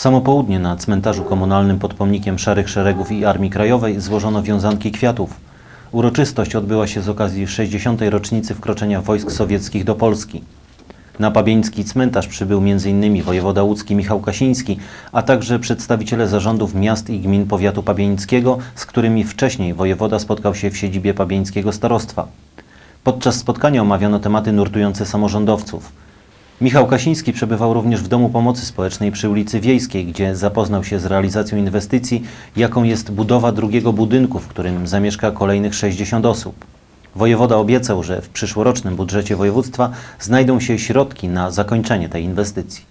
W samo południe na cmentarzu komunalnym pod pomnikiem Szarych Szeregów i Armii Krajowej złożono wiązanki kwiatów. Uroczystość odbyła się z okazji 60. rocznicy wkroczenia wojsk sowieckich do Polski. Na Pabieński cmentarz przybył m.in. wojewoda łódzki Michał Kasiński, a także przedstawiciele zarządów miast i gmin powiatu pabieńskiego, z którymi wcześniej wojewoda spotkał się w siedzibie pabieńskiego starostwa. Podczas spotkania omawiano tematy nurtujące samorządowców. Michał Kasiński przebywał również w Domu Pomocy Społecznej przy ulicy Wiejskiej, gdzie zapoznał się z realizacją inwestycji, jaką jest budowa drugiego budynku, w którym zamieszka kolejnych 60 osób. Wojewoda obiecał, że w przyszłorocznym budżecie województwa znajdą się środki na zakończenie tej inwestycji.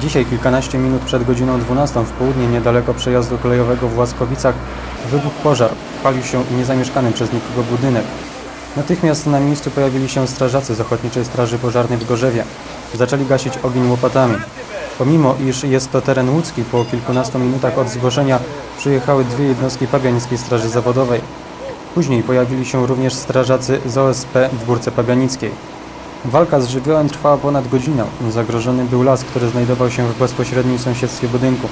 Dzisiaj, kilkanaście minut przed godziną 12 w południe, niedaleko przejazdu kolejowego w Łaskowicach, wybuchł pożar. Palił się niezamieszkany przez nikogo budynek. Natychmiast na miejscu pojawili się strażacy z Ochotniczej Straży Pożarnej w Gorzewie. Zaczęli gasić ogień łopatami. Pomimo, iż jest to teren łódzki, po kilkunastu minutach od zgłoszenia przyjechały dwie jednostki Pabiańskiej Straży Zawodowej. Później pojawili się również strażacy z OSP w Górce Pabianickiej. Walka z żywiołem trwała ponad godzinę. Zagrożony był las, który znajdował się w bezpośrednim sąsiedztwie budynku.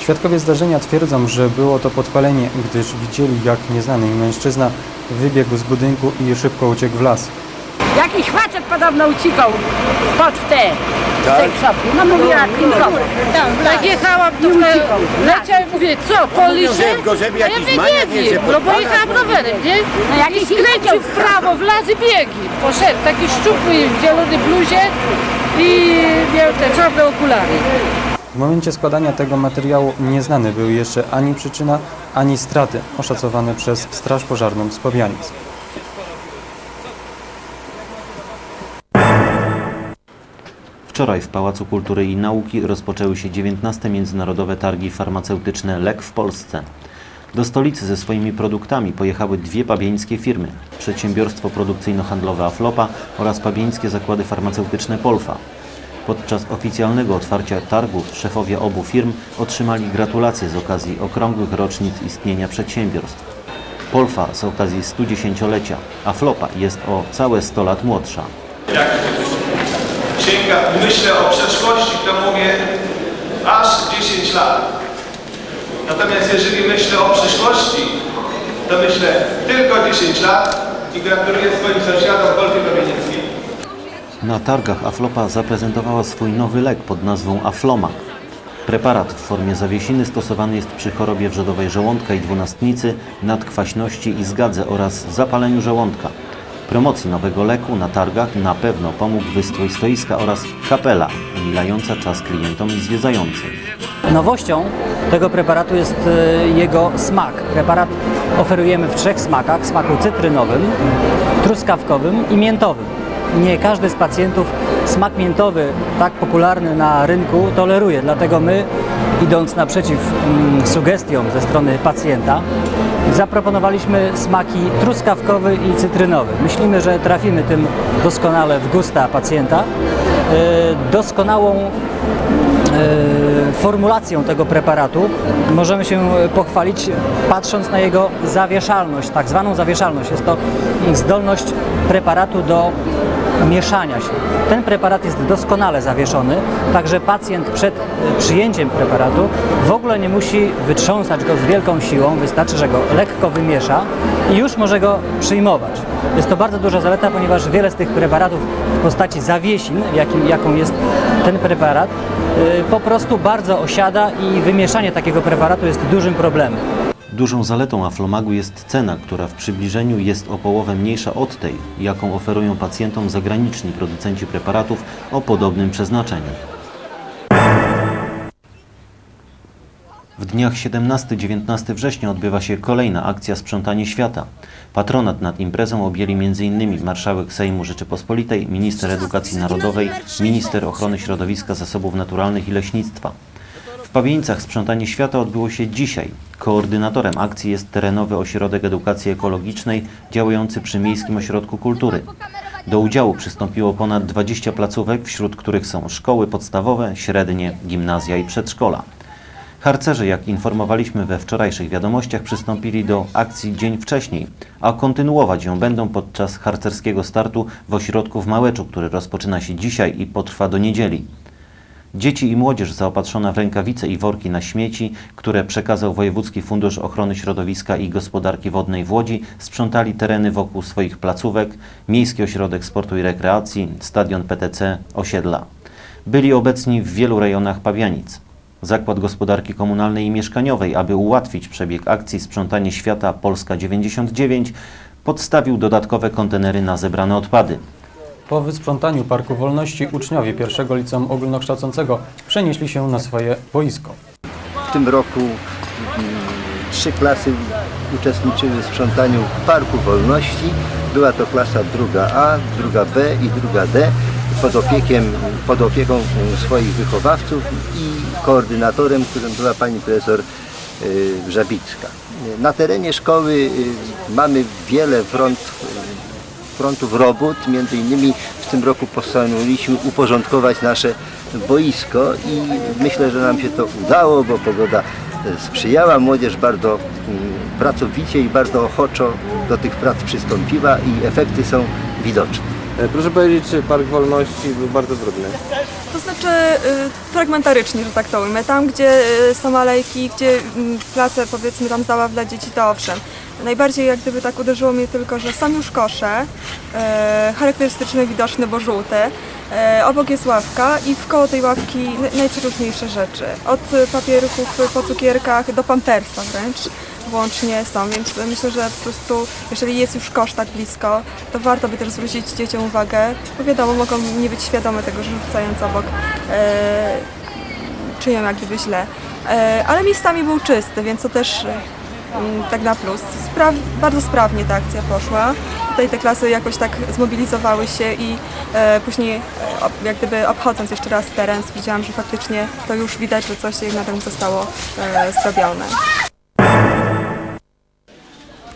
Świadkowie zdarzenia twierdzą, że było to podpalenie, gdyż widzieli, jak nieznany mężczyzna wybiegł z budynku i szybko uciekł w las. Jakiś facet podobno uciekał pod w te, w tej szopie. No mówiła Klimkowa. Jak jechałam, to uciekał. leciałem, mówię, co, policzę? że w Gorzewie A ja jakiś mówię, maniak nie jedzie wiem, pod no bo pana, jechałam rowerem, nie? No I jakiś skręcił w prawo, w las i biegi. Poszedł, taki szczupły w zielonej bluzie i miał te czarne okulary. W momencie składania tego materiału nieznane były jeszcze ani przyczyna, ani straty oszacowane przez Straż Pożarną z Powianic. Wczoraj w Pałacu Kultury i Nauki rozpoczęły się 19 Międzynarodowe Targi Farmaceutyczne LEK w Polsce. Do stolicy ze swoimi produktami pojechały dwie pabieńskie firmy. Przedsiębiorstwo produkcyjno-handlowe Aflopa oraz pabieńskie zakłady farmaceutyczne Polfa. Podczas oficjalnego otwarcia targów szefowie obu firm otrzymali gratulacje z okazji okrągłych rocznic istnienia przedsiębiorstw. Polfa z okazji 110-lecia, a Flopa jest o całe 100 lat młodsza. sięga, myślę o przeszłości, to mówię aż 10 lat. Natomiast jeżeli myślę o przyszłości, to myślę tylko 10 lat i gratuluję swoim sąsiadom Golfie Dominickiej. Na targach Aflopa zaprezentowała swój nowy lek pod nazwą Aflomak. Preparat w formie zawiesiny stosowany jest przy chorobie wrzodowej żołądka i dwunastnicy, nadkwaśności i zgadze oraz zapaleniu żołądka. Promocji nowego leku na targach na pewno pomógł wystrój stoiska oraz kapela umilająca czas klientom i zwiedzającym. Nowością tego preparatu jest e, jego smak. Preparat oferujemy w trzech smakach: smaku cytrynowym, truskawkowym i miętowym. Nie każdy z pacjentów smak miętowy, tak popularny na rynku, toleruje, dlatego my, idąc naprzeciw mm, sugestiom ze strony pacjenta, zaproponowaliśmy smaki truskawkowy i cytrynowy. Myślimy, że trafimy tym doskonale w gusta pacjenta. E, Doskonałą e, formulacją tego preparatu możemy się pochwalić patrząc na jego zawieszalność, tak zwaną zawieszalność. Jest to zdolność preparatu do mieszania się. Ten preparat jest doskonale zawieszony, także pacjent przed e, przyjęciem preparatu w ogóle nie musi wytrząsać go z wielką siłą, wystarczy, że go lekko wymiesza i już może go przyjmować. Jest to bardzo duża zaleta, ponieważ wiele z tych preparatów w postaci zawiesin, jakim, jaką jest ten preparat, y, po prostu bardzo osiada i wymieszanie takiego preparatu jest dużym problemem. Dużą zaletą Aflomagu jest cena, która w przybliżeniu jest o połowę mniejsza od tej, jaką oferują pacjentom zagraniczni producenci preparatów o podobnym przeznaczeniu. W dniach 17-19 września odbywa się kolejna akcja Sprzątanie Świata. Patronat nad imprezą objęli m.in. marszałek Sejmu Rzeczypospolitej, minister edukacji narodowej, minister ochrony środowiska, zasobów naturalnych i leśnictwa. W Pawieńcach Sprzątanie Świata odbyło się dzisiaj. Koordynatorem akcji jest terenowy ośrodek edukacji ekologicznej działający przy Miejskim Ośrodku Kultury. Do udziału przystąpiło ponad 20 placówek, wśród których są szkoły podstawowe, średnie, gimnazja i przedszkola. Harcerze, jak informowaliśmy we wczorajszych wiadomościach, przystąpili do akcji dzień wcześniej, a kontynuować ją będą podczas harcerskiego startu w ośrodku w Małeczu, który rozpoczyna się dzisiaj i potrwa do niedzieli. Dzieci i młodzież zaopatrzona w rękawice i worki na śmieci, które przekazał Wojewódzki Fundusz Ochrony Środowiska i Gospodarki Wodnej w Łodzi, sprzątali tereny wokół swoich placówek, Miejski Ośrodek Sportu i Rekreacji, Stadion PTC, osiedla. Byli obecni w wielu rejonach Pawianic. Zakład Gospodarki Komunalnej i Mieszkaniowej, aby ułatwić przebieg akcji Sprzątanie Świata Polska 99, podstawił dodatkowe kontenery na zebrane odpady. Po wysprzątaniu Parku Wolności uczniowie pierwszego liceum ogólnokształcącego przenieśli się na swoje boisko. W tym roku mm, trzy klasy uczestniczyły w sprzątaniu Parku Wolności. Była to klasa druga A, druga B i druga D pod, opiekiem, pod opieką mm, swoich wychowawców i koordynatorem, którym była pani profesor y, Żabicka. Na terenie szkoły y, mamy wiele front, frontów robót. Między innymi w tym roku postanowiliśmy uporządkować nasze boisko i myślę, że nam się to udało, bo pogoda e, sprzyjała. Młodzież bardzo mm, pracowicie i bardzo ochoczo do tych prac przystąpiła i efekty są widoczne. E, Proszę powiedzieć, czy Park Wolności był bardzo brudny? To znaczy y, fragmentarycznie, że tak to ujmę. Tam, gdzie y, są alejki, gdzie mm, place, powiedzmy tam zabaw dla dzieci, to owszem. Najbardziej jak gdyby tak uderzyło mnie tylko, że są już kosze, e, charakterystyczne, widoczne, bo żółte. E, obok jest ławka i wkoło tej ławki najprzeróżniejsze rzeczy. Od y, papierków y, po cukierkach do pampersa wręcz włącznie są, więc myślę, że po prostu jeżeli jest już kosz tak blisko, to warto by też zwrócić dzieciom uwagę, bo wiadomo, mogą nie być świadome tego, że rzucając obok e, czynią jak gdyby źle. E, ale miejscami był czysty, więc to też e, tak na plus. Bardzo sprawnie ta akcja poszła. Tutaj te klasy jakoś tak zmobilizowały się i e, później e, jak gdyby obchodząc jeszcze raz teren widziałam, że faktycznie to już widać, że coś na tym zostało e, zrobione.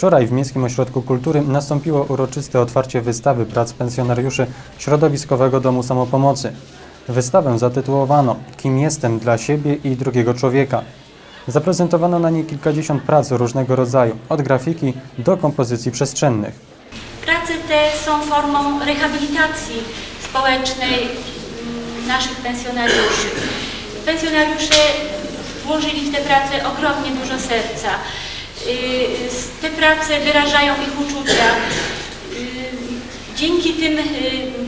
Wczoraj w Miejskim Ośrodku Kultury nastąpiło uroczyste otwarcie wystawy prac pensjonariuszy Środowiskowego Domu Samopomocy. Wystawę zatytułowano Kim jestem dla siebie i drugiego człowieka. Zaprezentowano na niej kilkadziesiąt prac różnego rodzaju, od grafiki do kompozycji przestrzennych. Prace te są formą rehabilitacji społecznej mm, naszych pensjonariuszy. Pensjonariusze włożyli w te prace ogromnie dużo serca. Y, Te prace wyrażają ich uczucia. Y, Dzięki tym y,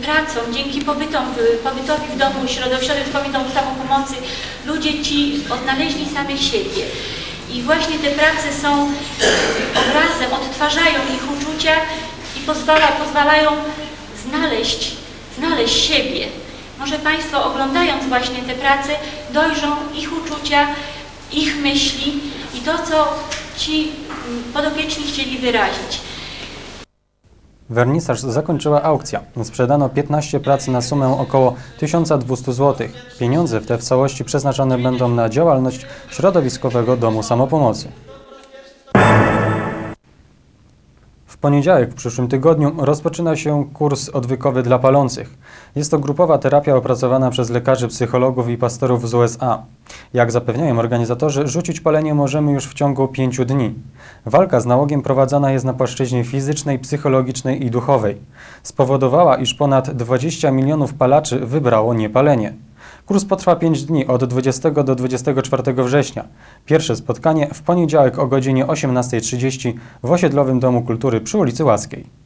pracom, dzięki pobytom, w- pobytowi w domu środowiskowym domu samopomocy ludzie ci odnaleźli samych siebie. I właśnie te prace są obrazem, odtwarzają ich uczucia i pozwala, pozwalają znaleźć, znaleźć siebie. Może Państwo oglądając właśnie te prace dojrzą ich uczucia, ich myśli i to, co ci mm, podopieczni chcieli wyrazić. Wernisaż zakończyła aukcja. Sprzedano 15 prac na sumę około 1200 zł. Pieniądze w te w całości przeznaczone będą na działalność Środowiskowego Domu Samopomocy. Poniedziałek w przyszłym tygodniu rozpoczyna się kurs odwykowy dla palących. Jest to grupowa terapia opracowana przez lekarzy, psychologów i pastorów z USA. Jak zapewniają organizatorzy, rzucić palenie możemy już w ciągu pięciu dni. Walka z nałogiem prowadzona jest na płaszczyźnie fizycznej, psychologicznej i duchowej. Spowodowała, iż ponad 20 milionów palaczy wybrało niepalenie. Kurs potrwa 5 dni od 20 do 24 września. Pierwsze spotkanie w poniedziałek o godzinie 18.30 w osiedlowym Domu Kultury przy ulicy Łaskiej.